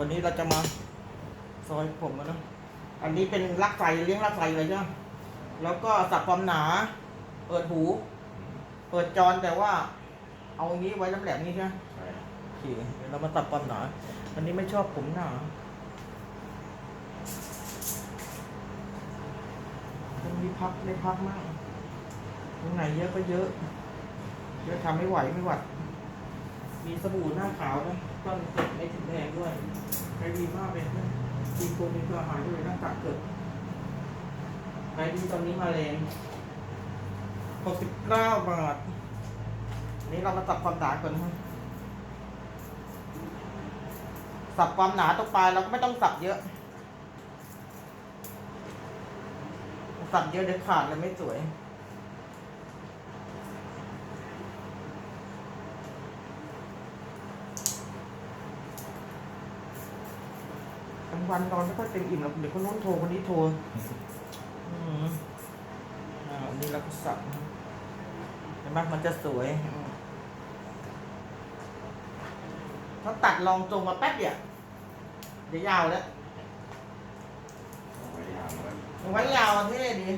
วันนี้เราจะมาซอยผมกันนะอันนี้เป็นลักไฟเลี้ยงลักไฟเลยใช่ไหมแล้วก็สับความหนา เปิดหู เปิดจอนแต่ว่า เอาอย่างนี้ไว้น้ำแหลมนี้ใช่ไหมใช่โอเคเดี๋ยวเรามาตัดความหนา อันนี้ไม่ชอบผมหนามันมีพักได้พักมากตรงไหนเยอะก็เยอะเยอะทำไม่ไหวไม่หวัด มีสบู่หน้าขาวนะก้อนเกิดไม่ถึงแดงด้วยใช้ดีมากเลยนะมีโคมีตัวหารด้วยหน้าตักเกิดใช้ดีตอนนี้มาแรงหกสิบเก้าบาท นี่เรามาตัดความหนาก่อนนะสับความหนาตรงปลายเราก็ไม่ต้องสับเยอะ สับเยอะเดี๋ยวขาดเลยไม่สวย กลาง วันนอนไม่ค่อยเต็มอิ่มหรอกเดี๋ยวคนนู้นโทรคนนี้โทรอืมอ่าอันนี้เราก็สับนะเห็นไหมมันจะสวยอืมถ้าตัดลองตรงมาแป๊บเดียวเดี๋ยวยาวแล้วเอาไว้ยาวแล้วเอาไว้ยาวเท่ดี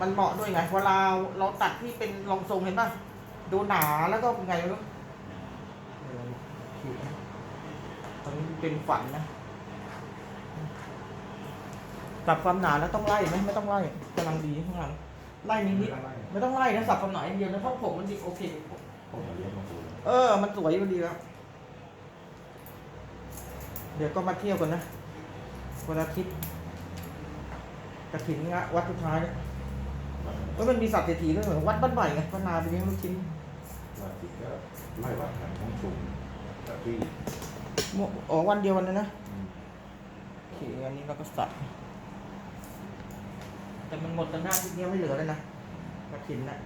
มันเหมาะด้วยไงเวลาเราตัดที่เป็นรองทรงเห็นป่ะดูหนาแล้วก็ไงไม่รู้เออผิวตอนนี้ เป็นฝันนะตัดความหนาแล้วต้องไล่ไหมไม่ต้องไล่กำลังดีข้างหลังไล่นิดนิดๆไม่ต้องไล่นะสับความหนาอย่างเดียวนะเพราะผมมันดีโอเค ผมจะเรียกมาดูเออ มันสวยมันดีแล้วเดี๋ยวก็มาเที่ยวกันนะวันอาทิตย์กระถินงะวัดสุดท้ายเนี่ยก็มันมีสัตว์เศรษฐีด้วยเหมือนวัดบ้านใหม่ไงก็นาไปเลี้ยงลูกชิ้นว่าติดก็ไล่วัดกันต้องชุมแต่ที่โม อ๋อวันเดียววันนั้นนะอืมโอเคอันนี้เราก็สัตว์แต่มันหมดกันหน้าที่นี้ไม่เหลือเลยนะกระถินนะ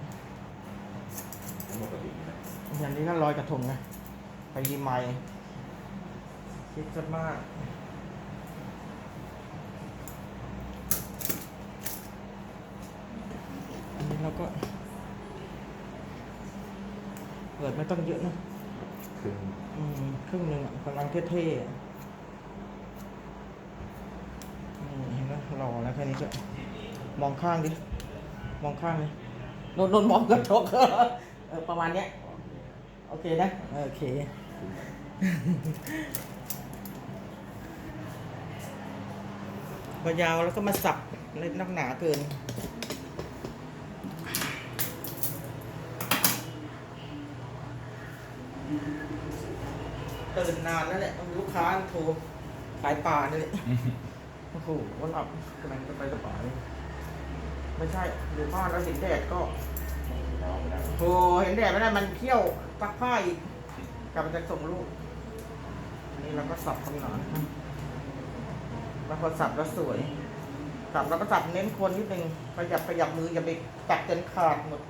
ทั้งหมดกระดิ่งนะอย่างนี้ก็ลอยกระทงไงไปยีไมล์คิดจะมากอันนี้เราก็เปิดไม่ต้องเยอะนะ คืออืมครึ่งหนึ่งอะกำลังเท่ๆอะอืมเห็นไหมหล่อแล้วแค่นี้ก็มองข้างดิ มองข้างเลยโดนโดนมองกระจก เออประมาณเนี้ย โอเคนะ โอเค พอยาวแล้วก็มาสับในนักหนาเกิน ตื่นนานแล้วแหละลูกค้าโทรขายปลาเนี่ยแหละโอ้โหวันหลับกำลังจะไปกระป๋าเลยไม่ใช่อยู่บ้านแล้วเห็นแดดก็เราไม่ได้โอ้เห็นแดดไม่ได้มันเที่ยวซักผ้าอีกกลับมาจากส่งลูกอันนี้เราก็สับคำหนาแล้วพอสับแล้วสวยสับแล้วก็สับเน้นโคนนิดนึงขยับขยับมืออย่าไปตัดจนขาดหมด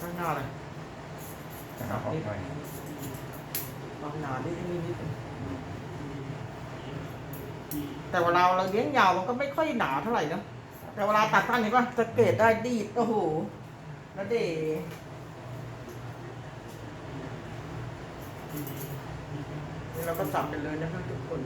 ข้างหน้าเลยนะ แต่เวลาเราเลี้ยงยาวมันก็ไม่ค่อยหนาเท่าไหร่นะแต่เวลาตัดสั้นเห็นป่ะสะเกตได้ดีดโอ้โหแล้วเดนี่เราก็สับไปเลยนะครับทุกคน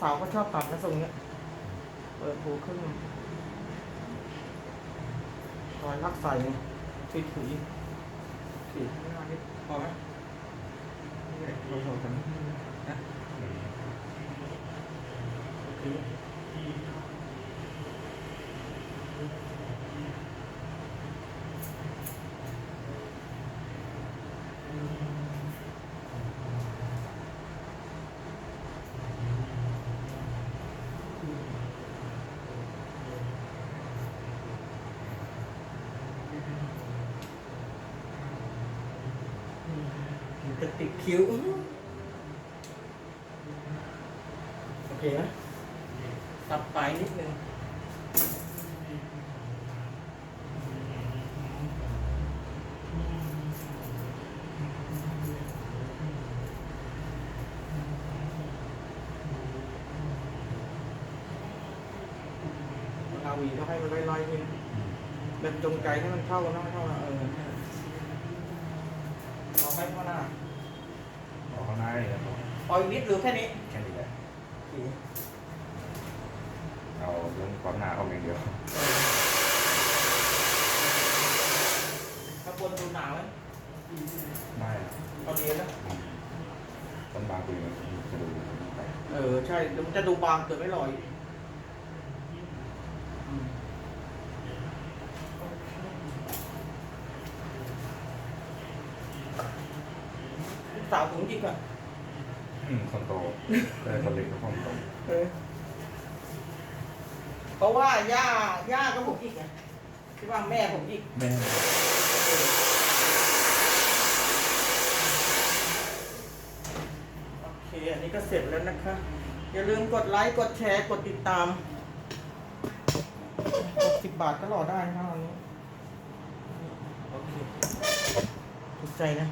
สาวๆก็ชอบตัดนะทรงเนี้ย เปิดหูขึ้นรอยลักใส่ติดถุยถุยพอไหมโอเคาโชว์กันนะคิ้วมันจะติดคิ้วโอเคไหมตัดปลายนิดนึงเอาหวีเขาให้มันไล่ๆนี่แบบจงใจให้มันเข้ากันนะไม่เข้านะเออเอาให้เข้าหน้า ออกข้างในแล้วก็เอาอีกนิดหรือแค่นี้แค่นี้แหละโอเคเอาเรื่องความหนาออกอย่างเดียวข้างบนดูหนาวไหมไม่อะตอนนี้นะต้นบางปีมันจะดูไปเออ ใช่เดี๋ยวมันจะดูบางเกินไม่ลอยอืมลูก สาวผมจริงอะอืมคนโตแต่คนเล็กก็คนโตเออเพราะว่าย่าย่าก็ผมอีกไงที่ว่าแม่ผมอีกแม่โอเค อันนี้ก็เสร็จแล้วนะคะ อย่าลืมกดไลค์ กดแชร์ กดติดตาม60บาทก็รอได้นะวันนี้ โอเคถูกใจนะ